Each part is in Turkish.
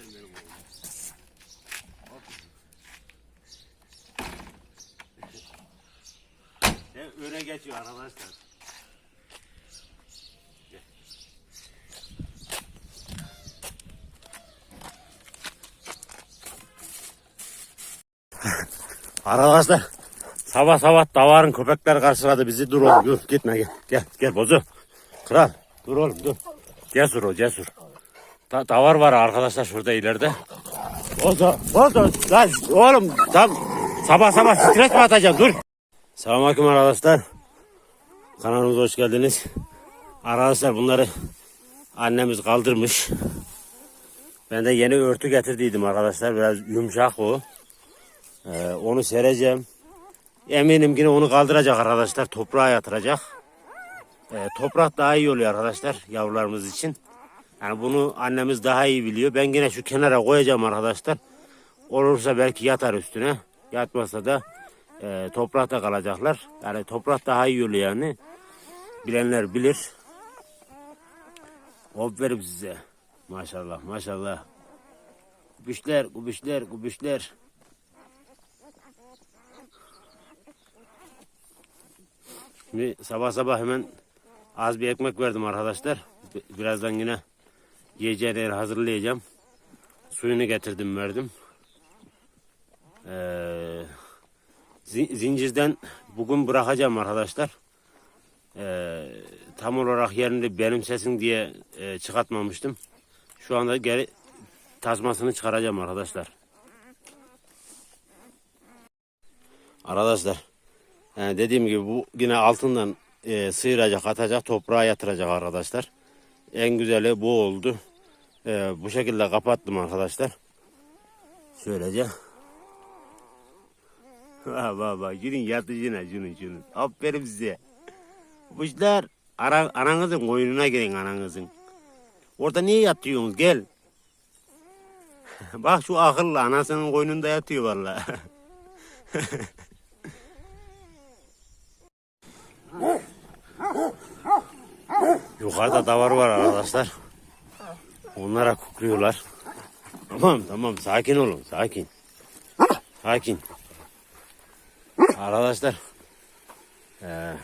Aferin benim. E, öne geçiyor arkadaşlar. Gel. Arkadaşlar sabah sabah davarın köpekler karşıladı bizi. Dur oğlum dur gitme gel. Gel gel bozu. Kral dur oğlum dur. Cesur o cesur. Da, davar var arkadaşlar şurada ileride. Bozo bozo lan oğlum tam sabah sabah stres mi atacağım dur. Selamünaleyküm arkadaşlar. Kanalımıza hoş geldiniz. Arkadaşlar bunları annemiz kaldırmış. Ben de yeni örtü getirdiydim arkadaşlar. Biraz yumuşak o. Ee, onu sereceğim. Eminim yine onu kaldıracak arkadaşlar. Toprağa yatıracak. Ee, toprak daha iyi oluyor arkadaşlar yavrularımız için. Yani bunu annemiz daha iyi biliyor. Ben yine şu kenara koyacağım arkadaşlar. Olursa belki yatar üstüne. Yatmazsa da e, toprakta kalacaklar. Yani toprak daha iyi oluyor yani. Bilenler bilir. Aferin size. Maşallah maşallah. Kubüşler, kubüşler, kubüşler. Şimdi sabah sabah hemen az bir ekmek verdim arkadaşlar. Bi- Birazdan yine yiyecekleri hazırlayacağım. Suyunu getirdim verdim. Ee, zi- zincirden bugün bırakacağım arkadaşlar. Ee, tam olarak yerini benim sesim diye e, çıkartmamıştım. Şu anda geri tasmasını çıkaracağım arkadaşlar. Arkadaşlar yani dediğim gibi bu yine altından e, sıyıracak, atacak, toprağa yatıracak arkadaşlar. En güzeli bu oldu. E, bu şekilde kapattım arkadaşlar. Şöylece. Bak bak bak. Gidin yatıcına şunun şunun. Aferin size. Kuşlar ara, ananızın koyununa girin ananızın. Orada niye yatıyorsunuz? Gel. bak şu akıllı anasının koynunda yatıyor vallahi. Yukarıda davar var arkadaşlar. Onlara kukluyorlar. Tamam tamam sakin olun sakin. Sakin. Arkadaşlar. Ee,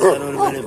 Sen oğlum benim.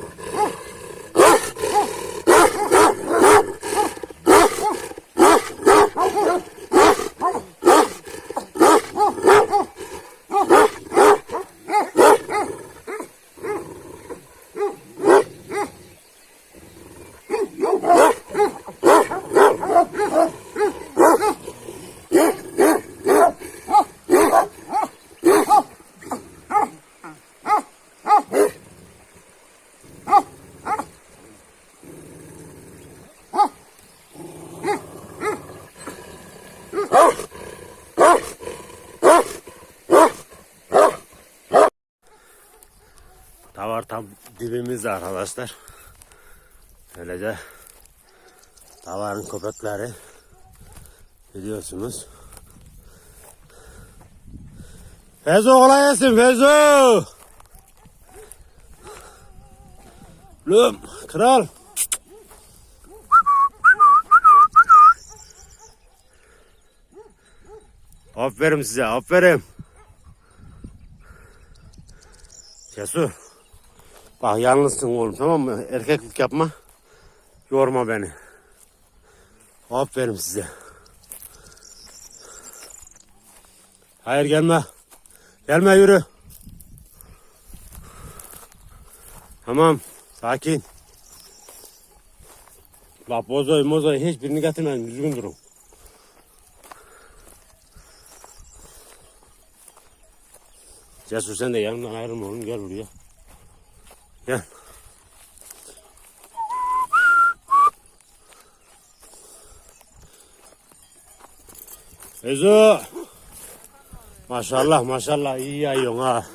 Davar tam dibimizde arkadaşlar. Böylece davarın köpekleri biliyorsunuz. Fezo kolay gelsin Fezo. Lüm kral. Aferin size aferin. Cesur. Bak yalnızsın oğlum tamam mı? Erkeklik yapma. Yorma beni. Aferin size. Hayır gelme. Gelme yürü. Tamam. Sakin. Bak bozoy mozoy hiçbirini getirmeyin. Düzgün durun. Cesur sen de yanımdan ayrılma oğlum. Gel buraya. Gel. Ezo. Maşallah maşallah iyi yayıyorsun ha.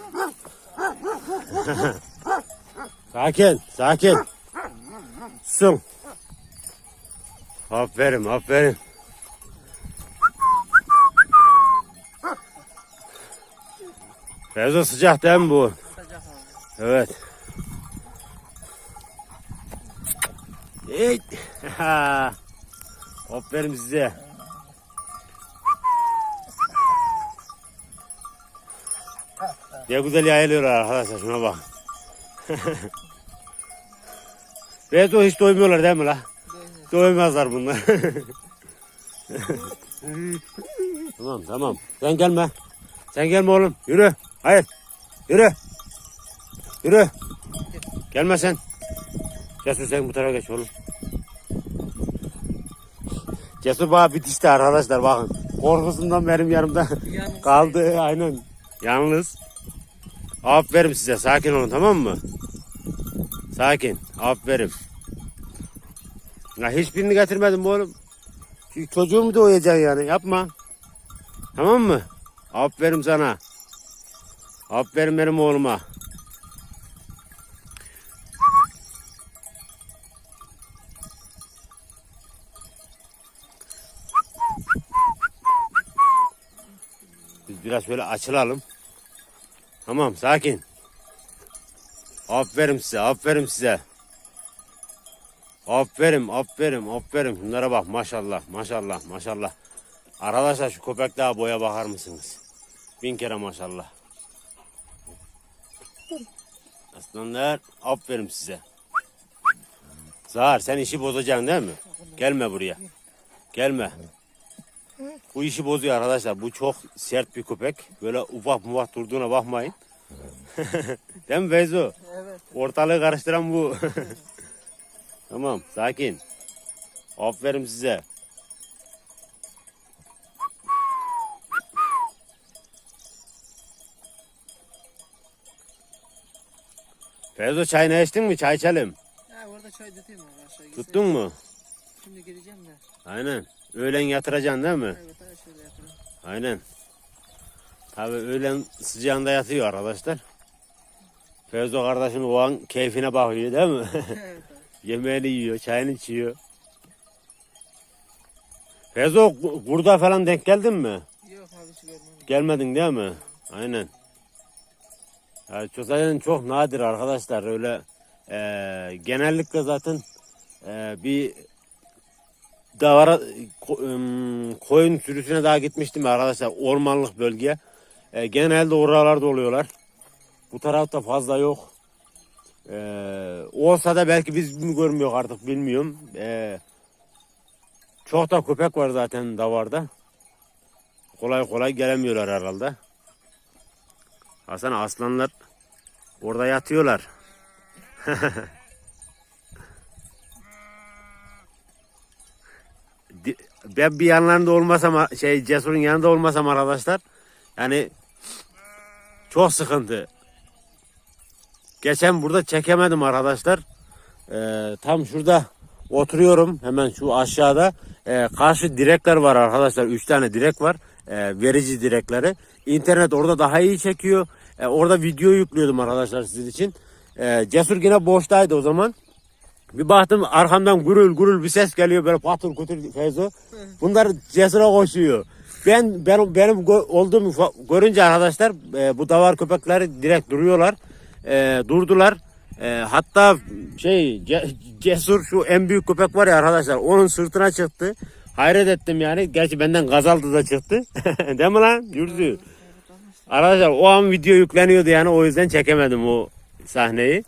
sakin sakin. Sun. Aferin aferin. Fevzo sıcak değil mi bu? Sıcak. Evet. Aferin size. Ne güzel yayılıyorlar arkadaşlar şuna bak. Fevzo hiç doymuyorlar değil mi la? Doymazlar bunlar. tamam tamam. Sen gelme. Sen gelme oğlum. Yürü. Hayır. Yürü. Yürü. Gelme sen. Cesur sen bu tarafa geç oğlum. Cesur bana bitişti arkadaşlar bakın. Korkusundan benim yanımda kaldı aynen. Yalnız. Aferin size sakin olun tamam mı? Sakin. Aferin. Ya hiçbirini getirmedim bu oğlum. Çünkü çocuğumu doyacaksın yani yapma. Tamam mı? Aferin sana. Aferin benim oğluma. Biraz şöyle açılalım. Tamam sakin. Aferin size, aferin size. Aferin, aferin, aferin. Bunlara bak maşallah, maşallah, maşallah. Arkadaşlar şu köpek daha boya bakar mısınız? Bin kere maşallah. Aslanlar, aferin size. Zahar sen işi bozacaksın değil mi? Gelme buraya. Gelme. Bu işi bozuyor arkadaşlar. Bu çok sert bir köpek. Böyle ufak mufak durduğuna bakmayın. değil mi Feyzo? Evet. Ortalığı karıştıran bu. tamam sakin. Aferin size. Feyzo çayını içtin mi? Çay içelim. Ya orada çay tutayım. Tuttun mu? Şimdi gireceğim de. Aynen. Öğlen yatıracaksın değil mi? Evet hadi şöyle yapalım. Aynen. Tabii öğlen sıcağında yatıyor arkadaşlar. Feyzo kardeşim o an keyfine bakıyor değil mi? evet. Yemeğini yiyor, çayını içiyor. Fezo gu- kurda falan denk geldin mi? Yok abi hiç görmedim. Gelmedin değil mi? Aynen. Yani çok, zaten çok nadir arkadaşlar öyle eee, genellikle zaten eee, bir davara koyun sürüsüne daha gitmiştim arkadaşlar ormanlık bölgeye. Eee, genelde oralarda oluyorlar. Bu tarafta fazla yok. Eee, olsa da belki biz mi görmüyor artık bilmiyorum. Eee, çok da köpek var zaten davarda. Kolay kolay gelemiyorlar herhalde. Hasan aslanlar orada yatıyorlar. ben bir yanlarında olmasam şey Cesur'un yanında olmasam arkadaşlar yani çok sıkıntı. Geçen burada çekemedim arkadaşlar. Ee, tam şurada oturuyorum hemen şu aşağıda. Ee, karşı direkler var arkadaşlar. Üç tane direk var. Ee, verici direkleri. İnternet orada daha iyi çekiyor. Ee, orada video yüklüyordum arkadaşlar sizin için. Ee, Cesur yine boştaydı o zaman. Bir baktım arkamdan gurul gurul bir ses geliyor böyle patır kutur Feyzo. Bunlar cesura koşuyor. Ben benim benim olduğumu görünce arkadaşlar e, bu davar köpekleri direkt duruyorlar. E, durdular. E, hatta şey ce- cesur şu en büyük köpek var ya arkadaşlar onun sırtına çıktı. Hayret ettim yani. Gerçi benden gazaldı da çıktı. Değil mi lan? Yürüdü. Arkadaşlar o an video yükleniyordu yani o yüzden çekemedim o sahneyi.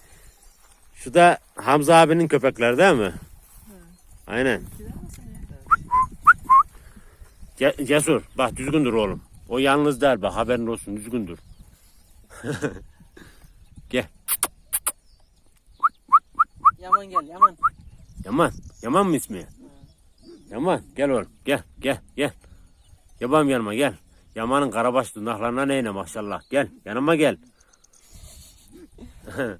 Şu da Hamza abinin köpekleri değil mi? Aynen. Ce- cesur bak düzgün dur oğlum. O yalnız değil bak haberin olsun düzgün dur. Gel. Yaman gel Yaman. Yaman. Yaman mı ismi? Yaman gel oğlum gel gel gel. Yaban yanıma gel. Yaman'ın karabaş tırnaklarına neyine maşallah. Gel yanıma gel.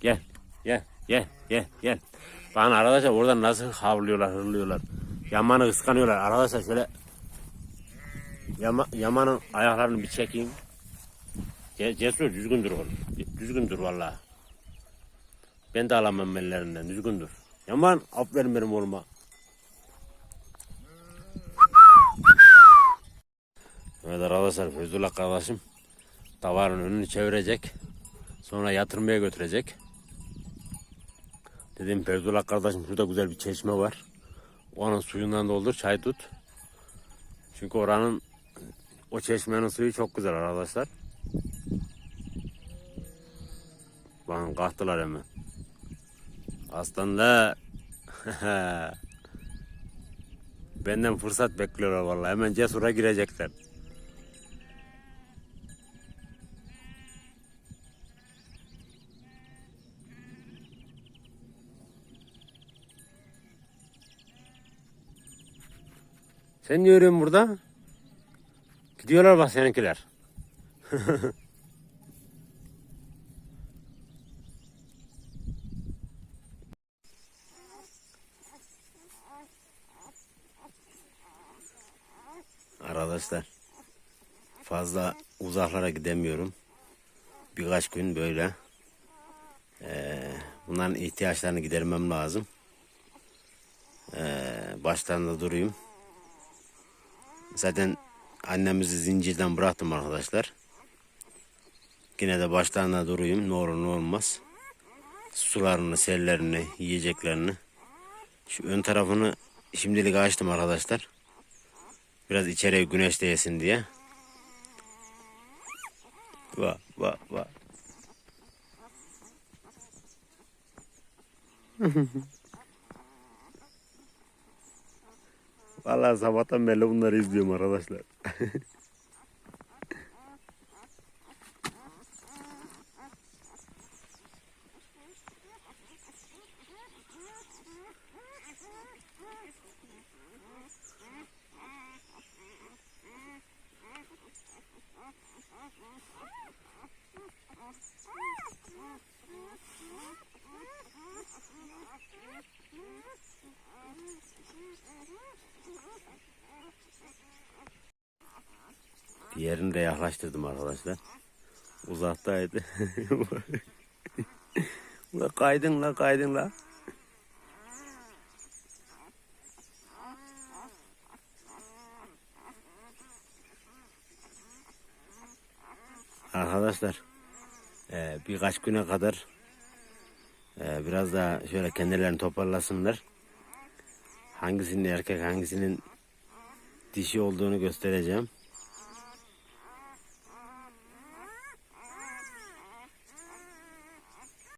gel gel gel gel gel. Bakın arkadaşlar orada nasıl havlıyorlar hırlıyorlar. Yaman'ı kıskanıyorlar. Arkadaşlar şöyle Yama, Yaman'ın ayaklarını bir çekeyim. Ce- Cesur düzgün dur oğlum. Düzgün dur vallahi. Ben de alamam ellerinden. Düzgün dur. Yaman aferin benim oğluma. Evet arkadaşlar Feyzullah kardeşim davarın önünü çevirecek. Sonra yatırmaya götürecek. Dedim Fevzullah kardeşim şurada güzel bir çeşme var. Onun suyundan doldur çay tut. Çünkü oranın o çeşmenin suyu çok güzel arkadaşlar. Bakın kalktılar hemen. Aslında benden fırsat bekliyorlar vallahi. Hemen cesura girecekler. Sen ne örüyorsun burada? Gidiyorlar bak seninkiler. Arkadaşlar fazla uzaklara gidemiyorum. Birkaç gün böyle eee, bunların ihtiyaçlarını gidermem lazım. Eee başlarında durayım. Zaten annemizi zincirden bıraktım arkadaşlar. Yine de başlarında durayım ne olur ne olmaz. Sularını, sellerini, yiyeceklerini. Şu ön tarafını şimdilik açtım arkadaşlar. Biraz içeriye güneş değsin diye. Va va va. Vallahi sabahtan beri bunları izliyorum arkadaşlar. Diğerini de yaklaştırdım arkadaşlar. Uzaktaydı. la kaydın la kaydın la. Arkadaşlar eee, birkaç güne kadar eee, biraz daha şöyle kendilerini toparlasınlar. Hangisinin erkek hangisinin dişi olduğunu göstereceğim.